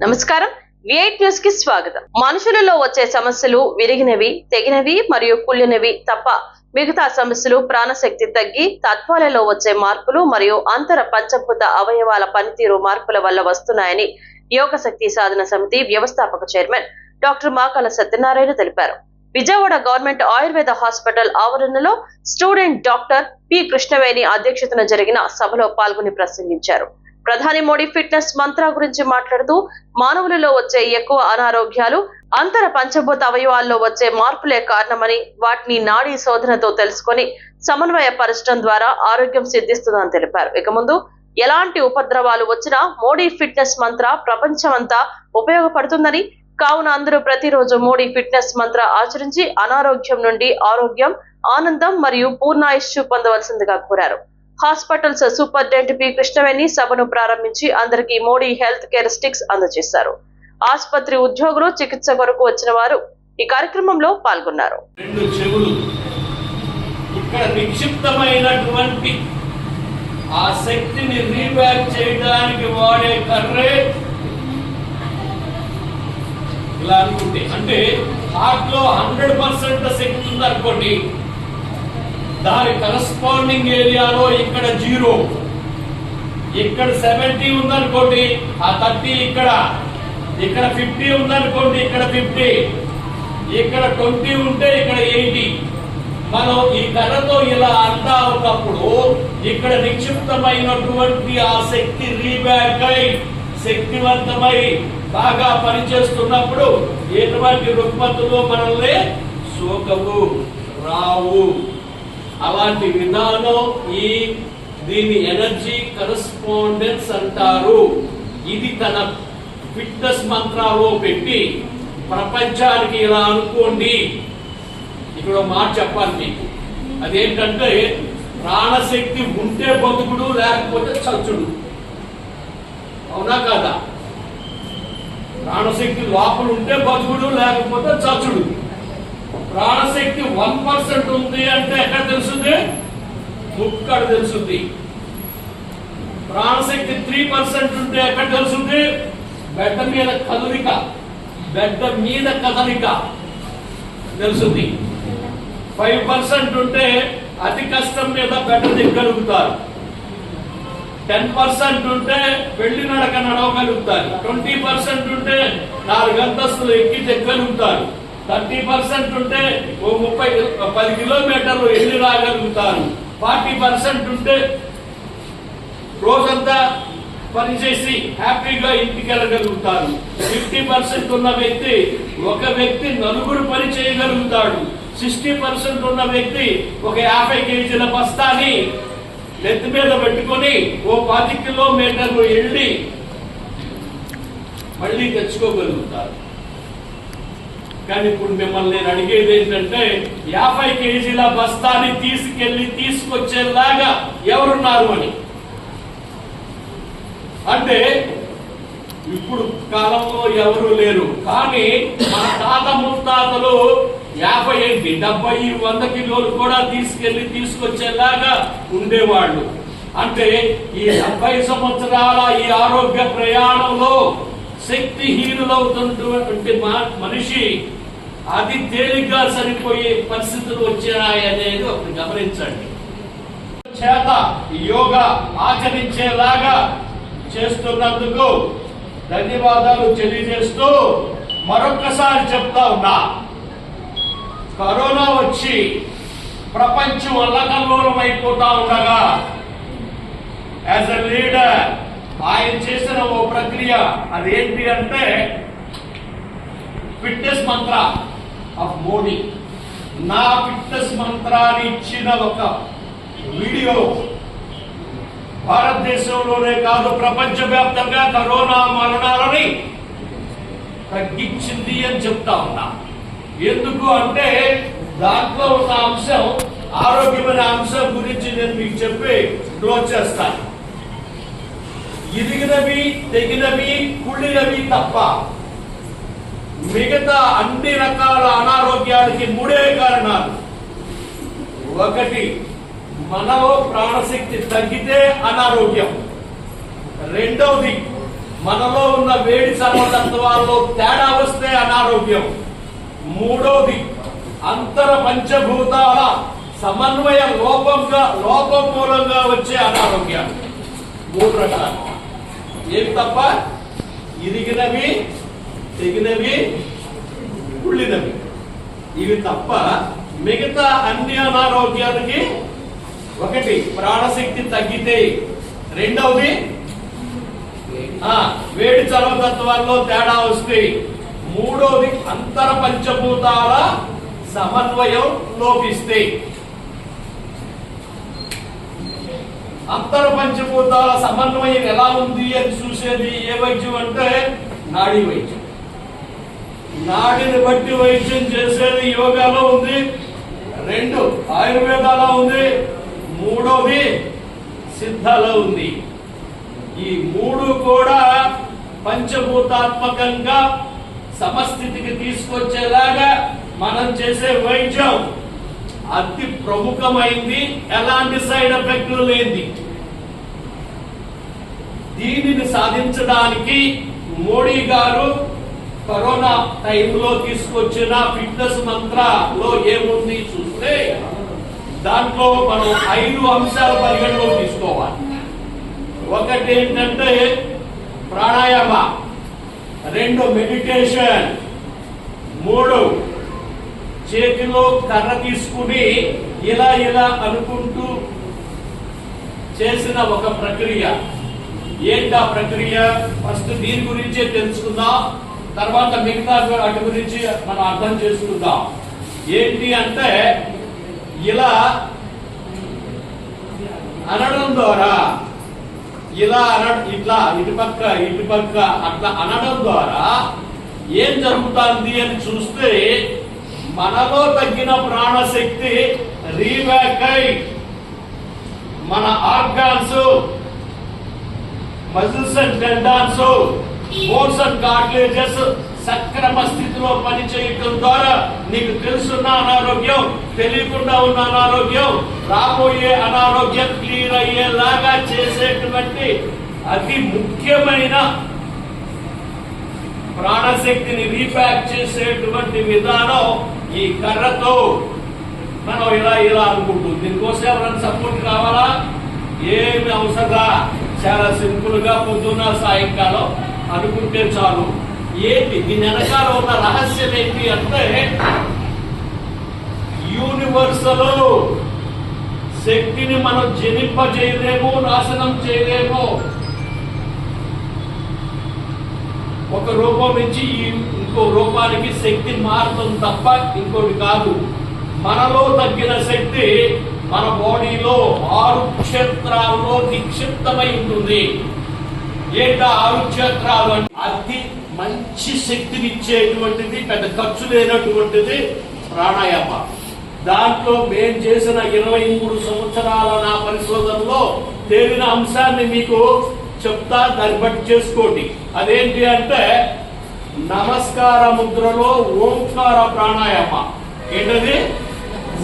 నమస్కారం. విఐట్ న్యూస్కి స్వాగతం. మనుషులలో వచ్చే సమస్యలు విరిగినవి తెగినవి మరియు కుళ్ళినవి తప్ప మిగతా సమస్యలు ప్రాణశక్తి తగ్గి తత్వాలలో వచ్చే మార్పులు మరియు అంతర పంచభూత అవయవాల పనితీరు మార్పుల వల్ల వస్తున్నాయని యోగ శక్తి సాధన సమితి వ్యవస్థాపక చైర్మన్ డాక్టర్ మాకల సత్యనారాయణ తెలిపారు. విజయవాడ గవర్నమెంట్ ఆయుర్వేద హాస్పిటల్ ఆవరణలో స్టూడెంట్ డాక్టర్ పి కృష్ణవేణి అధ్యక్షతన జరిగిన సభలో పాల్గొని ప్రసంగించారు. ప్రధాని మోడీ ఫిట్నెస్ మంత్ర గురించి మాట్లాడుతూ మానవులలో వచ్చే ఎక్కువ అనారోగ్యాలు అంతర పంచభూత అవయవాల్లో వచ్చే మార్పులే కారణమని వాటిని నాడీ శోధనతో తెలుసుకొని సమన్వయపరచడం ద్వారా ఆరోగ్యం సిద్ధిస్తుందని తెలిపారు. ఇక ముందు ఎలాంటి ఉపద్రవాలు వచ్చినా మోడీ ఫిట్నెస్ మంత్ర ప్రపంచమంతా ఉపయోగపడుతుందని కావున అందరూ ప్రతిరోజు మోడీ ఫిట్నెస్ మంత్ర ఆచరించి అనారోగ్యం నుండి ఆరోగ్యం ఆనందం మరియు పూర్ణాయుష్యు పొందవలసిందిగా కోరారు. హాస్పిటల్స్ సూపరింటెండెంట్ పి కృష్ణవేణి సభను ప్రారంభించి అందరికీ మోడీ హెల్త్ కేర్ స్టిక్స్ అందజేశారు. ఆసుపత్రి ఉద్యోగులు చికిత్స కొరకు వచ్చిన వారు ఈ కార్యక్రమంలో పాల్గొన్నారు. ఇక్కడ నిక్షిప్తమైనటువంటి ఆ శక్తిని రీబ్యాక్ చేయడానికి వాడే కర్రే. ఇలా అనుకుంటే అంటే హార్ట్లో హండ్రెడ్ పర్సెంట్ శక్తి ఉందనుకోండి దాని కరస్పాండింగ్ ఏరియాలో ఇక్కడ జీరో. ఇక్కడ సెవెంటీ ఉందనుకోండి ఆ థర్టీ ఇక్కడ. ఇక్కడ ఫిఫ్టీ ఉందనుకోండి ఇక్కడ ఫిఫ్టీ. ఇక్కడ ట్వంటీ ఉంటే ఇక్కడ ఎయిటీ. మనం ఈ కర్రతో ఇలా అంటా ఉన్నప్పుడు ఇక్కడ నిక్షిప్తమైనటువంటి ఆ శక్తి రీబ్యాక్ అయి శక్తివంతమై బాగా పనిచేస్తున్నప్పుడు ఎటువంటి రుగ్మతులు మనల్ని సోకవు రావు. అలాంటి విధానం ఈ దీన్ని ఎనర్జీ కరస్పాండెన్స్ అంటారు. ఇది తన ఫిట్నెస్ మంత్రాలో పెట్టి ప్రపంచానికి ఇలా అనుకోండి. ఇక్కడ మాట చెప్పాలి మీకు. అదేంటంటే ప్రాణశక్తి ఉంటే బతుకుడు లేకపోతే చచ్చుడు. అవునా కదా? ప్రాణశక్తి లోపల ఉంటే బతుకుడు లేకపోతే చచ్చుడు. ప్రాణశక్తి వన్ పర్సెంట్ ఉంది అంటే ఎక్కడ తెలుస్తుంది? ముక్కడ తెలుస్తుంది. ప్రాణశక్తి త్రీ పర్సెంట్ ఉంటే ఎక్కడ తెలుస్తుంది? బెడ్డ మీద కదలిక. బెడ్డ మీద కదలిక తెలుస్తుంది. ఫైవ్ పర్సెంట్ ఉంటే అతి కష్టం మీద బెడ్డ దిగ్గలుగుతారు. టెన్ పర్సెంట్ ఉంటే పెళ్ళి నడక నడవగలుగుతారు. ట్వంటీ పర్సెంట్ ఉంటే నాలుగు అంతస్తులు ఎక్కి దిగ్గలుగుతారు. థర్టీ పర్సెంట్ ఉంటే ఓ ముప్పై పది కిలోమీటర్లు వెళ్ళి రాగలుగుతారు? ఫార్టీ పర్సెంట్ ఉంటే రోజంతా పనిచేసి హ్యాపీగా ఇంటికి వెళ్ళగలుగుతాను ఫిఫ్టీ పర్సెంట్ ఉన్న వ్యక్తి ఒక వ్యక్తి నలుగురు పని చేయగలుగుతాడు. సిక్స్టీ పర్సెంట్ ఉన్న వ్యక్తి ఒక యాభై కేజీల బస్తాని నెత్తి మీద పెట్టుకొని ఓ పది కిలోమీటర్లు వెళ్ళి మళ్ళీ తెచ్చుకోగలుగుతారు. కానీ ఇప్పుడు మిమ్మల్ని నేను అడిగేది ఏంటంటే యాభై కేజీల బస్తాని తీసుకెళ్ళి తీసుకొచ్చేలాగా ఎవరున్నారు అని. అంటే ఇప్పుడు కాలంలో ఎవరు లేరు కానీ మన తాత ముత్తాతలు యాభై ఏంటి డెబ్బై వంద కిలోలు కూడా తీసుకెళ్ళి తీసుకొచ్చేలాగా ఉండేవాళ్ళు. అంటే ఈ డెబ్బై సంవత్సరాల ఈ ఆరోగ్య ప్రయాణంలో శక్తిహీనులవుతున్నటువంటి మా- మనిషి అది తేలిగ్గా సరిపోయే పరిస్థితులు వచ్చాయి అనేది ఒకటి గమనించండి. చేత యోగా ఆచరించేలాగా చేస్తున్నందుకు ధన్యవాదాలు తెలియజేస్తూ మరొక్కసారి చెప్తా ఉన్నా. కరోనా వచ్చి ప్రపంచం అల్లకల్లోలం అయిపోతా ఉండగా యాజ్ అ లీడర్ ఆయన చేసిన ఓ ప్రక్రియ అదేంటి అంటే ఫిట్నెస్ మంత్ర. ఆఫ్ మోడీ. నా ఫిట్నెస్ మంత్రాన్ని ఇచ్చిన ఒక వీడియో భారతదేశంలోనే కాదు ప్రపంచవ్యాప్తంగా కరోనా మరణాలని తగ్గించింది అని చెప్తా ఉన్నా. ఎందుకు అంటే దాంట్లో ఉన్న అంశం ఆరోగ్యమైన అంశం గురించి నేను మీకు చెప్పి క్లోజ్ చేస్తాను. ఇరిగినవి తెగినవి కుళ్ళినవి తప్ప మిగతా అన్ని రకాల అనారోగ్యాలకి మూడే కారణాలు. ఒకటి మనలో ప్రాణశక్తి తగ్గితే అనారోగ్యం. రెండవది మనలో ఉన్న వేడి సర్వతత్వాల్లో తేడా వస్తే అనారోగ్యం. మూడవది అంతర పంచభూతాల సమన్వయ లోపంగా లోపం మూలంగా వచ్చే అనారోగ్యాలు. మూడు రకాలు. ఏమి తప్ప? ఇరిగినవి తెగినవి కుళ్ళినవి. ఇవి తప్ప మిగతా అన్ని అనారోగ్యాలకి ఒకటి ప్రాణశక్తి తగ్గితే రెండవది వేడి చర్వతత్వాల్లో తేడా వస్తే మూడవది అంతర పంచభూతాల సమన్వయం లోపిస్తే. అంతర పంచభూతాల సమన్వయం ఎలా ఉంది అని చూసేది ఏ వైద్యం అంటే నాడీ వైద్యం. నాడిని బట్టి వైద్యం చేసేది యోగాలో ఉంది. రెండు ఆయుర్వేదాలో ఉంది. మూడోది సిద్ధాలో ఉంది. ఈ మూడు కూడా పంచభూతాత్మకంగా సమస్థితికి తీసుకొచ్చేలాగా మనం చేసే వైద్యం అతి ప్రముఖమైంది. ఎలాంటి సైడ్ ఎఫెక్ట్ లేనిది. దీనిని సాధించడానికి మోడీ గారు కరోనా టైంలో తీసుకొచ్చిన ఫిట్నెస్ మంత్రలో ఏముంది చూస్తే దాంట్లో మనం ఐదు అంశాల పరిగణలో తీసుకోవాలి. ఒకటి ఏంటంటే ప్రాణాయామ రెండు మెడిటేషన్ మూడు చేతిలో కర్ర తీసుకుని ఇలా ఇలా అనుకుంటూ చేసిన ఒక ప్రక్రియ. ఏంటి ఆ ప్రక్రియ? ఫస్ట్ దీని గురించే తెలుసుకుందాం. తర్వాత మిగతా వాటి గురించి మనం అర్థం చేసుకుందాం. ఏంటి అంటే ఇలా అనడం ద్వారా ఇలా అన ఇట్లా ఇటు పక్క ఇటు పక్క అట్లా అనడం ద్వారా ఏం జరుగుతుంది అని చూస్తే మనలో తగ్గిన ప్రాణశక్తి రీబ్యాక్ అయి మన organs muscles and tendons bones and cartilages సక్రమ స్థితిలో పనిచేయటం ద్వారా నీకు తెలుసున్న అనారోగ్యం తెలియకుండా ఉన్న అనారోగ్యం రాబోయే అనారోగ్యం క్లియర్ అయ్యేలాగా చేసేటువంటి అతి ముఖ్యమైన ప్రాణశక్తిని రీప్యాక్ చేసేటువంటి విధానం ఈ కర్రతో మనం ఇలా ఇలా అనుకుంటూ దీనికోసం ఎవరైనా సపోర్ట్ కావాలా? ఏమి అవసరం చాలా సింపుల్గా పొద్దున్న సాయంకాలం అనుకుంటే చాలు. ఏంటి దీని వెనకాల ఉన్న రహస్యం ఏంటి అంటే యూనివర్సల్ శక్తిని మనం జనింపజేయలేము నాశనం చేయలేము. ఒక రూపం నుంచి ఇంకో రూపానికి శక్తి మారుతుంది తప్ప ఇంకోటి కాదు. మనలో తగ్గిన శక్తి మన బాడీలో ఆరు క్షేత్రాల్లో నిక్షిప్తమై ఉంటుంది. ఏటా ఆరు క్షేత్రాలు అంటే అతి మంచి శక్తినిచ్చేటువంటిది పెద్ద ఖర్చు లేనటువంటిది ప్రాణాయామ. దాంట్లో మేం చేసిన ఇరవై మూడు సంవత్సరాల నా పరిశోధనలో తేలిన అంశాన్ని మీకు చెప్తా దాన్ని బట్టి చేసుకోండి. అదేంటి అంటే నమస్కార ముద్రలో ఓంకార ప్రాణాయామ. ఏంటది?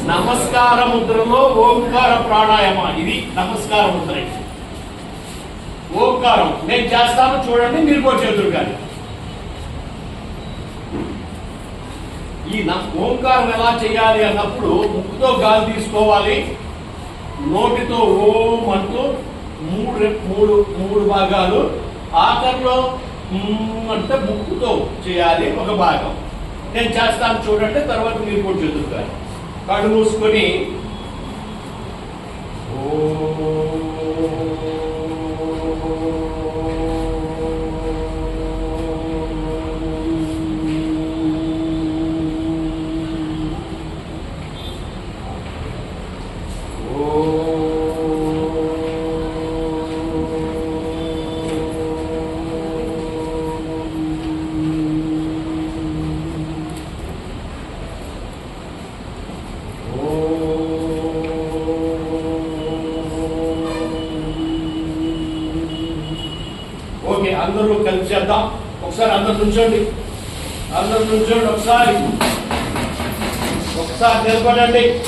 నమస్కార ముద్రలో ఓంకార ప్రాణాయామ. ఇది నమస్కార ముద్ర ఓంకారం. నేను చేస్తాను చూడండి మీరు కూడా చేతులు కానీ. ఈ న- ఓంకారం ఎలా చేయాలి అన్నప్పుడు ముక్కుతో గాలి తీసుకోవాలి. నోటితో ఓం అంటూ మూడు మూడు మూడు భాగాలు. ఆఖరిలో అంటే ముక్కుతో చేయాలి ఒక భాగం. నేను చేస్తాను చూడండి తర్వాత మీరు కూడా చదువుతారు కళ్ళు మూసుకొని ఓ అందరూ కలిసి చేద్దాం ఒకసారి అందరు నుంచోండి. అందరు నుంచోండి. ఒకసారి. ఒకసారి నిలబడండి.